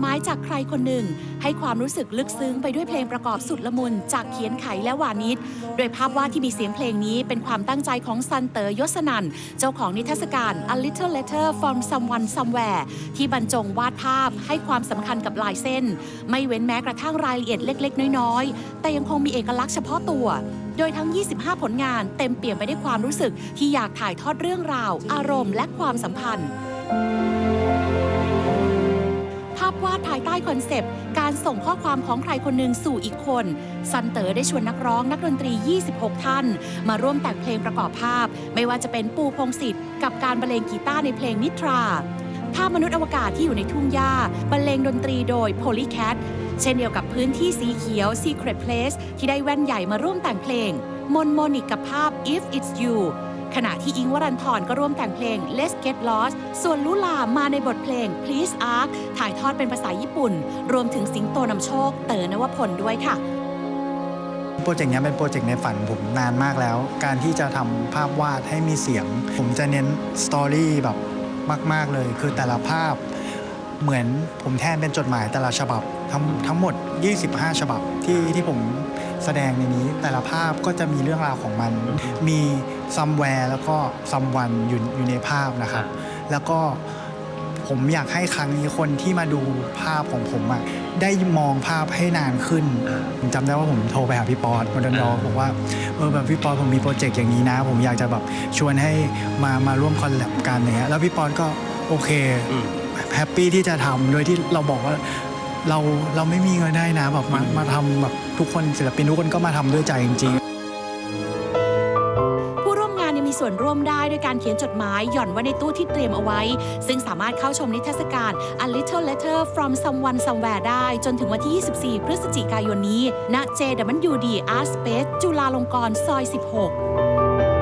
หมายจากใครคนหนึ่ง ให้ความรู้สึกลึกซึ้งไปด้วยเพลงประกอบสุดละมุน จากเขียนไขและวานิชโดยภาพวาดที่มีเสียงเพลงนี้เป็นความตั้งใจของซันเตอร์ยศนันเจ้าของนิทรรศการ A Little Letter from Someone Somewhere ที่บรรจงวาดภาพให้ความสำคัญกับลายเส้น ไม่เว้นแม้กระทั่งรายละเอียดเล็ก ๆ น้อยๆ แต่ยังคงมีเอกลักษณ์เฉพาะตัวโดยทั้ง 25 ผลงานเต็มเปี่ยมไปด้วยความรู้สึกที่อยากถ่ายทอดเรื่องราว อารมณ์และความสัมพันธ์ายใต้คอนเซปต์ การส่งข้อความของใครคนหนึ่งสู่อีกคน ซันเตอร์ได้ชวนนักร้องนักดนตรี 26 ท่าน มาร่วมแต่งเพลงประกอบภาพ ไม่ว่าจะเป็นปูพงศิษฐ์กับการบรรเลงกีตาร์ในเพลงนิทราภาพมนุษย์อวกาศที่อยู่ในทุ่งหญ้าบรรเลงดนตรีโดย Polycat เช่นเดียวกับพื้นที่สีเขียว Secret Place ที่ได้แว่นใหญ่มาร่วมแต่งเพลงมนโมนิกกับภาพ If It's You ขณะที่อิงวรันทรก็ร่วมแต่งเพลง Let's Get Lost ส่วนลุลามาในบทเพลง Please Ask ถ่ายทอดเป็นภาษาญี่ปุ่น รวมถึงสิงโตนำโชค เต๋อนวพลด้วยค่ะโปรเจกต์นี้เป็นโปรเจกต์ในฝันผมนานมากแล้ว การที่จะทำภาพวาดให้มีเสียง ผมจะเน้นสตอรี่แบบมาก ๆ เลย คือแต่ละภาพเหมือนผมแทนเป็นจดหมายแต่ละฉบับทั้งทั้งหมด 25 ฉบับที่ที่ผม แสดงในนี้ แต่ละภาพก็จะมีเรื่องราวของมัน มีซัมแวร์แล้วก็ซัมวันอยู่อยู่ในภาพนะครับ แล้วก็ผมอยากให้ครั้งนี้คนที่มาดูภาพของผมอะได้มองภาพให้นานขึ้นผมจำได้ว่าผมโทรไปหาพี่ปอนมดนดอบอกว่าเออแบบพี่ปอนผมมีโปรเจกต์อย่างนี้นะ ผมอยากจะแบบชวนให้มามาร่วมคอลแลบกันอย่างเงี้ยแล้วพี่ปอนก็โอเคอืมแฮปปี้ที่จะทำโดยที่เราบอกว่าเราเราไม่มีเงินได้นะแบบมามาทำแบบ ทุกคนศิลปินทุกคนก็มาทำด้วยใจจริงๆผู้ร่วมงานยังมีส่วนร่วมได้ด้วยการเขียนจดหมายหย่อนไว้ในตู้ที่เตรียมเอาไว้ ซึ่งสามารถเข้าชมนิทรรศการ A Little Letter from Someone Somewhere ได้ จนถึงวันที่ 24 พฤศจิกายนนี้ณ JWD Art Space จุฬาลงกรณ์ซอย 16